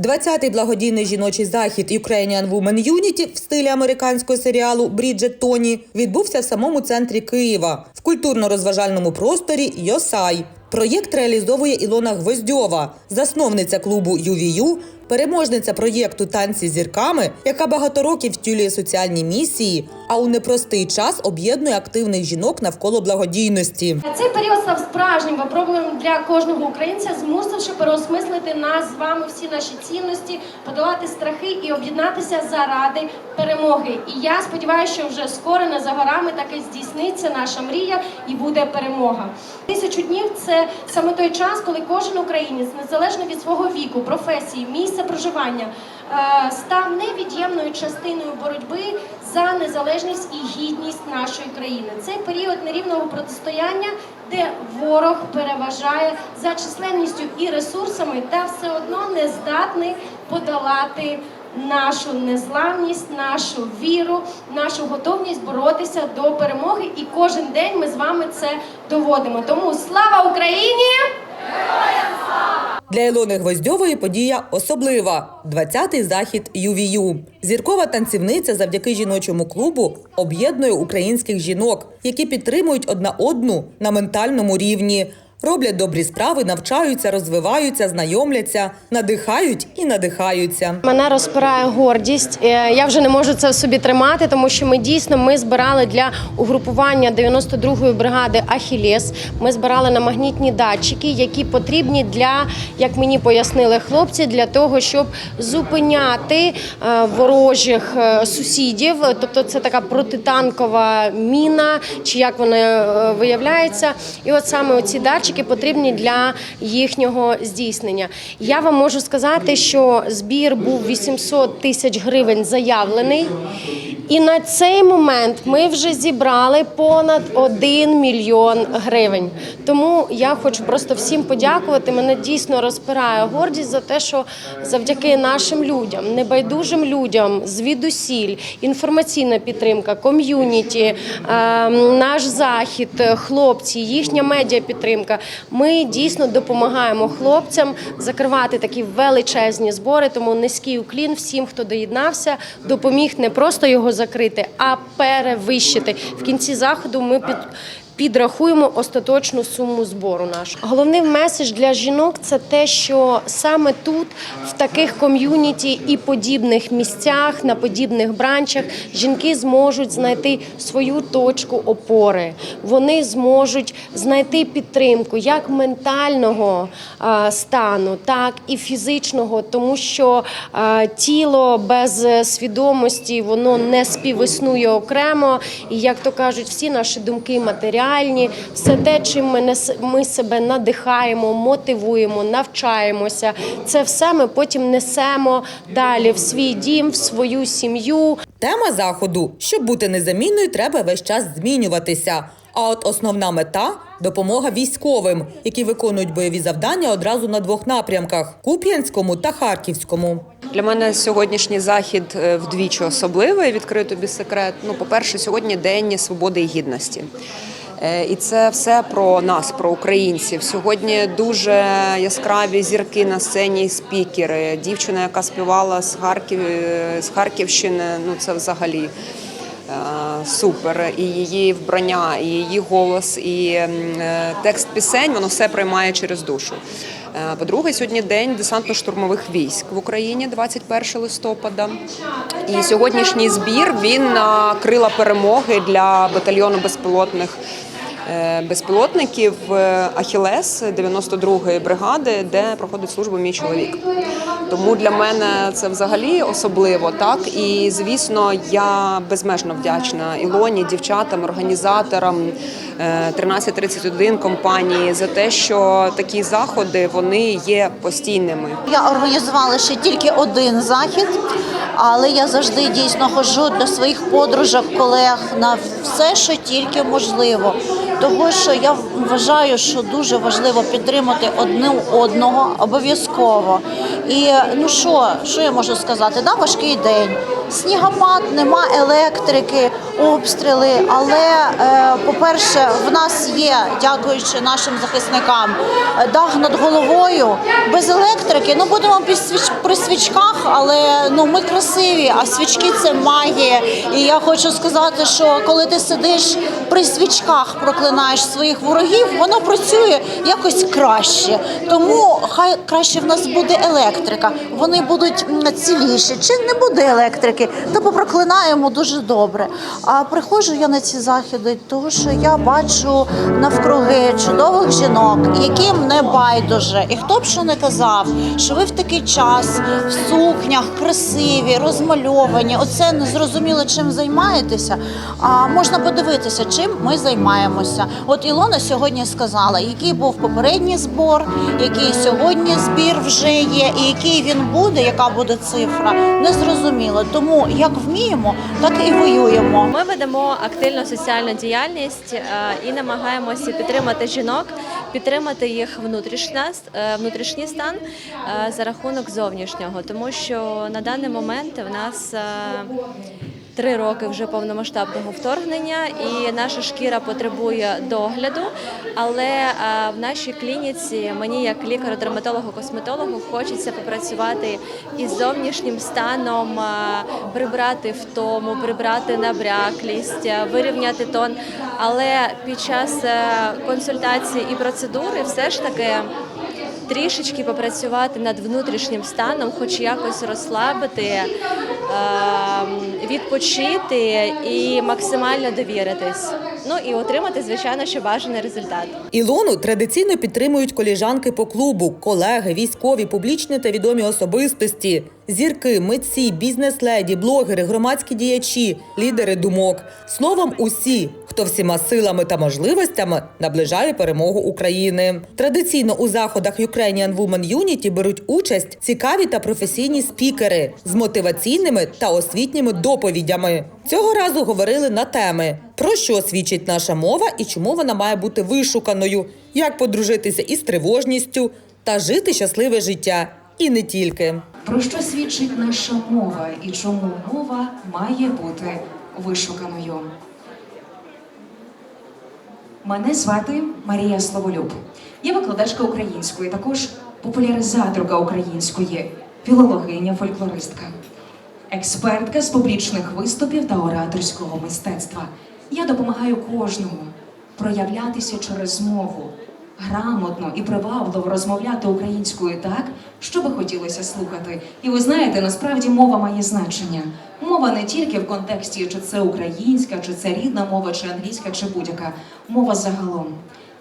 20-й благодійний жіночий захід Ukrainian Women Unity в стилі американського серіалу Бріджет Тоні відбувся в самому центрі Києва в культурно-розважальному просторі Йосай. Проєкт реалізовує Ілона Гвоздьова, засновниця клубу UVU, переможниця проєкту Танці зірками, яка багато років втілює соціальні місії, а у непростий час об'єднує активних жінок навколо благодійності. Цей період став справжнім випробуванням для кожного українця, змусивши переосмислити нас з вами всі наші цінності, подолати страхи і об'єднатися заради перемоги. І я сподіваюся, що вже скоро не за горами таки здійсниться наша мрія і буде перемога. Тисячу днів це саме той час, коли кожен українець, незалежно від свого віку, професії, місця проживання, е, став невід'ємною частиною боротьби за незалежність і гідність нашої країни. Цей період нерівного протистояння, де ворог переважає за численністю і ресурсами, та все одно не здатний подолати нашу незламність, нашу віру, нашу готовність боротися до перемоги. І кожен день ми з вами це доводимо. Тому слава Україні! Для Ілони Гвоздьової подія особлива 20-й захід ЮВІЮ. Зіркова танцівниця завдяки жіночому клубу об'єднує українських жінок, які підтримують одна одну на ментальному рівні. Роблять добрі справи, навчаються, розвиваються, знайомляться, надихають і надихаються. Мене розпирає гордість. Е, Я вже не можу це собі тримати, тому що ми дійсно ми збирали для угрупування 92-ї бригади Ахілес. Ми збирали на магнітні датчики, які потрібні для, як мені пояснили хлопці, для того, щоб зупиняти е, ворожих е, сусідів. Тобто, це така протитанкова міна, чи як вона виявляється. І от саме оці датчики потрібні для їхнього здійснення. Я вам можу сказати, що збір був 800 тисяч гривень заявлений. І на цей момент ми вже зібрали понад 1 мільйон гривень. Тому я хочу просто всім подякувати. Мене дійсно розпирає гордість за те, що завдяки нашим людям, небайдужим людям, звідусіль, інформаційна підтримка, ком'юніті, е, наш захід, хлопці, їхня медіа підтримка. Ми дійсно допомагаємо хлопцям закривати такі величезні збори. Тому низький уклін всім, хто доєднався, допоміг не просто його закрити, а перевищити. В кінці заходу ми під. Підрахуємо остаточну суму збору нашу. Головний меседж для жінок це те, що саме тут, в таких ком'юніті і подібних місцях, на подібних бранчах, жінки зможуть знайти свою точку опори. Вони зможуть знайти підтримку як ментального стану, так і фізичного, тому що тіло без свідомості воно не співіснує окремо. І як то кажуть, всі наші думки матеріальні, все те, чим ми нес- ми себе надихаємо, мотивуємо, навчаємося. Це все ми потім несемо далі в свій дім, в свою сім'ю. Тема заходу: щоб бути незамінною, треба весь час змінюватися. А от основна мета допомога військовим, які виконують бойові завдання одразу на двох напрямках Куп'янському та Харківському. Для мене сьогоднішній захід е, вдвічі особливий. Відкрию тобі секрет. Ну, по-перше, сьогодні день свободи і гідності. Е, І це все про нас, про українців. Сьогодні дуже яскраві зірки на сцені, спікери. Дівчина, яка співала з Харків з Харківщини. Ну це взагалі. е, Супер, і її вбрання, і її голос, і е, текст пісень воно все приймає через душу. Е, По-друге, сьогодні день десантно-штурмових військ в Україні, 21 листопада. І сьогоднішній збір він на крила перемоги для батальйону безпілотних е, безпілотників е, Ахілес 92-ї бригади, де проходить службу мій чоловік. Тому для мене це взагалі особливо, так і звісно, я безмежно вдячна Ілоні, дівчатам, організаторам е, 1331 компанії за те, що такі заходи вони є постійними. Я організувала ще тільки один захід, але я завжди дійсно ходжу до своїх подружок, колег на все, що тільки можливо. Того, що я вважаю, що дуже важливо підтримати одне одного обов'язково. І ну що, що я можу сказати? Да, важкий день. Снігопад, нема електрики, обстріли. Але, е, по-перше, в нас є, дякуючи нашим захисникам, дах над головою. Без електрики, ну будемо при свічках, але ну ми красиві, а свічки це магія. І я хочу сказати, що коли ти сидиш при свічках, проклинаєш своїх ворогів, воно працює якось краще. Тому хай краще в нас буде електрика. Вони будуть ціліші. Чи не буде електрики, то попроклинаємо дуже добре. А приходжу я на ці заходи, тому що я бачу навкруги чудових жінок, яким не байдуже. І хто б що не казав, що ви в такий час в сукнях красиві, розмальовані. Оце не зрозуміло, чим займаєтеся. А можна подивитися, чим ми займаємося. От Ілона сьогодні сказала, який був попередній збор, який сьогодні збір вже є, і який він буде, яка буде цифра, не зрозуміло. Тому як вміємо, так і воюємо. Ми ведемо активну соціальну діяльність е, і намагаємося підтримати жінок, підтримати їх е, внутрішній стан е, за рахунок зовнішнього, тому що на даний момент в нас три роки вже повномасштабного вторгнення, і наша шкіра потребує догляду. Але е, в нашій клініці мені, як лікару-дерматологу, косметологу, хочеться попрацювати із зовнішнім станом, е, прибрати втому, прибрати набряклість, е, вирівняти тон. Але під час консультації і процедури все ж таки. Трішечки попрацювати над внутрішнім станом, хоч якось розслабити, ем, відпочити і максимально довіритись. Ну і отримати, звичайно, що бажаний результат. Ілону традиційно підтримують коліжанки по клубу, колеги, військові, публічні та відомі особистості, зірки, митці, бізнес-леді, блогери, громадські діячі, лідери думок. Словом, усі, хто всіма силами та можливостями наближає перемогу України. Традиційно у заходах Ukrainian Women Unity беруть участь цікаві та професійні спікери з мотиваційними та освітніми доповідями. Цього разу говорили на теми, про що свідчить наша мова і чому вона має бути вишуканою, як подружитися із тривожністю та жити щасливе життя. І не тільки. Про що свідчить наша мова і чому мова має бути вишуканою? Мене звати Марія Славолюб. Я викладачка української, також популяризаторка української, філологиня, фольклористка, експертка з публічних виступів та ораторського мистецтва. Я допомагаю кожному проявлятися через мову, грамотно і привабливо розмовляти українською так, що би хотілося слухати. І ви знаєте, насправді мова має значення. Мова не тільки в контексті, чи це українська, чи це рідна мова, чи англійська, чи будь-яка мова загалом.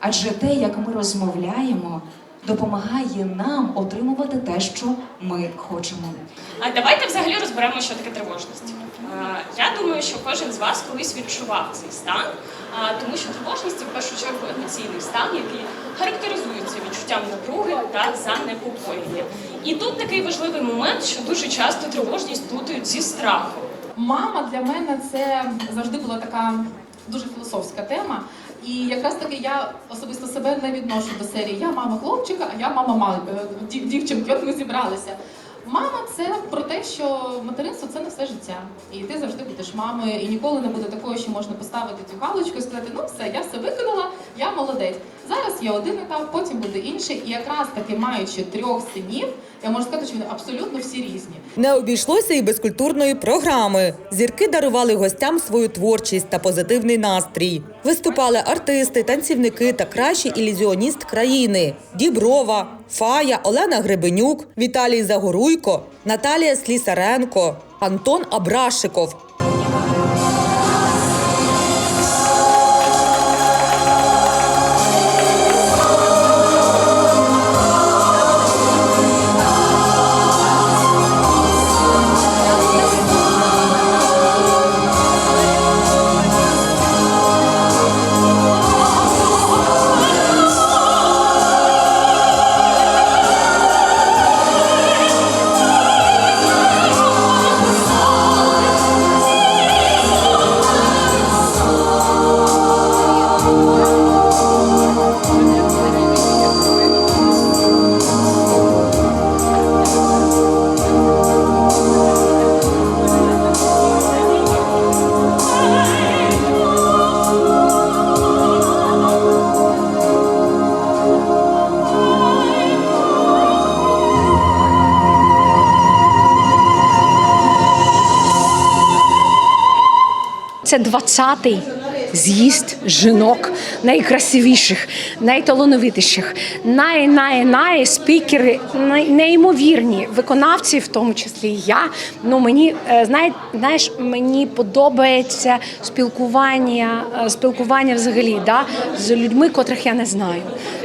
Адже те, як ми розмовляємо, допомагає нам отримувати те, що ми хочемо. А давайте взагалі розберемо, що таке тривожність. Я думаю, що кожен з вас колись відчував цей стан, тому що тривожність це в першу чергу емоційний стан, який характеризується відчуттям напруги та занепокоєння. І тут такий важливий момент, що дуже часто тривожність плутають зі страхом. Мама для мене це завжди була така дуже філософська тема. І якраз таки я особисто себе не відношу до серії Я мама хлопчика, а я мама е, дів- дівчинки. От ми зібралися. Мама це про те, що материнство це не все життя. І ти завжди будеш мамою, і ніколи не буде такого, що можна поставити цю галочку і сказати, ну все, я все виконала, я молодець. Зараз є один етап, потім буде інший. І якраз таки маючи трьох синів, я можу сказати, що вони абсолютно всі різні. Не обійшлося і без культурної програми. Зірки дарували гостям свою творчість та позитивний настрій. Виступали артисти, танцівники та кращий ілюзіоніст країни: Діброва, Фая, Олена Гребенюк, Віталій Загоруйко, Наталія Слісаренко, Антон Абрашиков. Це 20-й з'їзд жінок найкрасивіших, найталановитіших, най най най спікери, неймовірні виконавці, в тому числі я. Ну мені е, знає, знаєш, мені подобається спілкування, е, спілкування взагалі да, з людьми, котрих я не знаю.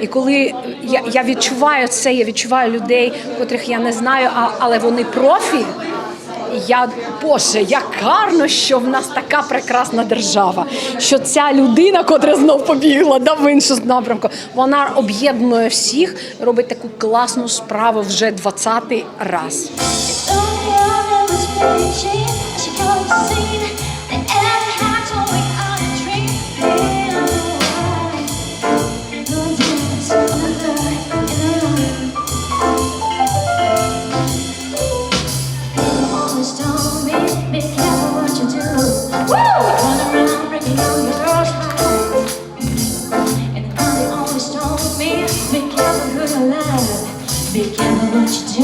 І коли я, я відчуваю це, я відчуваю людей, котрих я не знаю, а, але вони профі. Я Боже, як гарно, що в нас така прекрасна держава, що ця людина, котра знов побігла да, в іншу напрямку, вона об'єднує всіх, робить таку класну справу вже 20-й раз. Be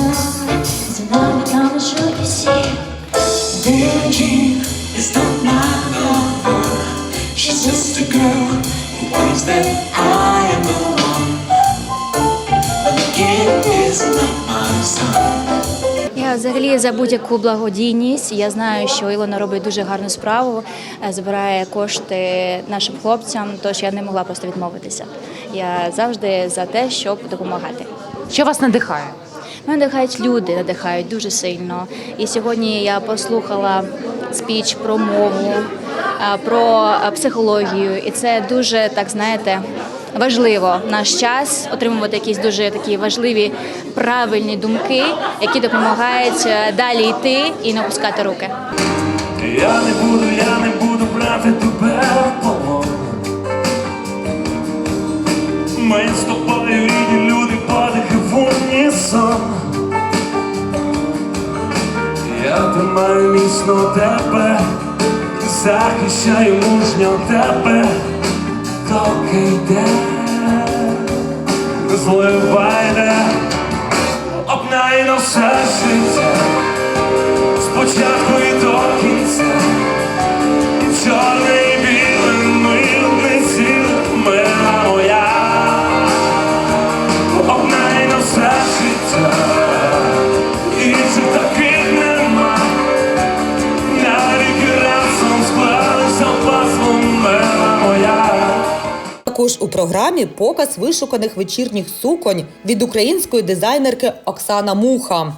you. Я взагалі за будь-яку благодійність. Я знаю, що Ілона робить дуже гарну справу, е, збирає кошти нашим хлопцям, тож я не могла просто відмовитися. Я завжди за те, щоб допомагати. Що вас надихає? Мене надихають люди, надихають дуже сильно. І сьогодні я послухала спіч про мову, про психологію, і це дуже так знаєте. Важливо наш час отримувати якісь дуже такі важливі правильні думки, які допомагають далі йти і не опускати руки. Я не буду, я не буду брати тебе в. Ми з тобою Я тримаю міцно тебе, захищаю мужньо тебе, доки йде, зливайде, обнайно все життя, спочатку і до кінця. І біле, Також у програмі показ вишуканих вечірніх суконь від української дизайнерки Оксана Муха.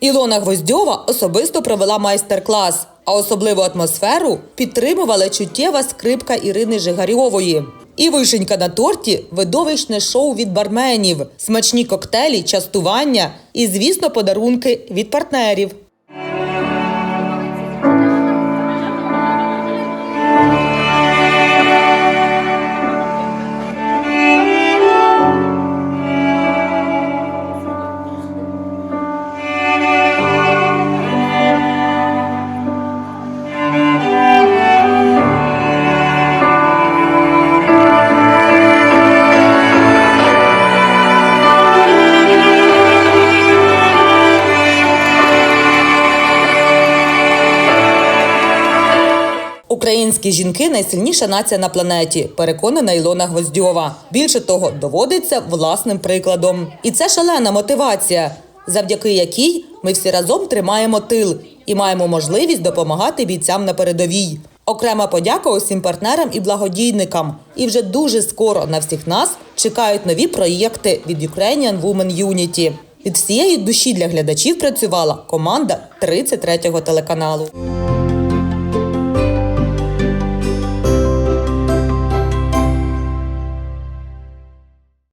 Ілона Гвоздьова особисто провела майстер-клас, а особливу атмосферу підтримувала чуттєва скрипка Ірини Жигарьової. І вишенька на торті видовищне шоу від барменів, смачні коктейлі, частування і, звісно, подарунки від партнерів. Українські жінки найсильніша нація на планеті, переконана Ілона Гвоздьова. Більше того, доводиться власним прикладом. І це шалена мотивація, завдяки якій ми всі разом тримаємо тил і маємо можливість допомагати бійцям на передовій. Окрема подяка усім партнерам і благодійникам. І вже дуже скоро на всіх нас чекають нові проєкти від Ukrainian Women Unity. Від всієї душі для глядачів працювала команда 33-го телеканалу.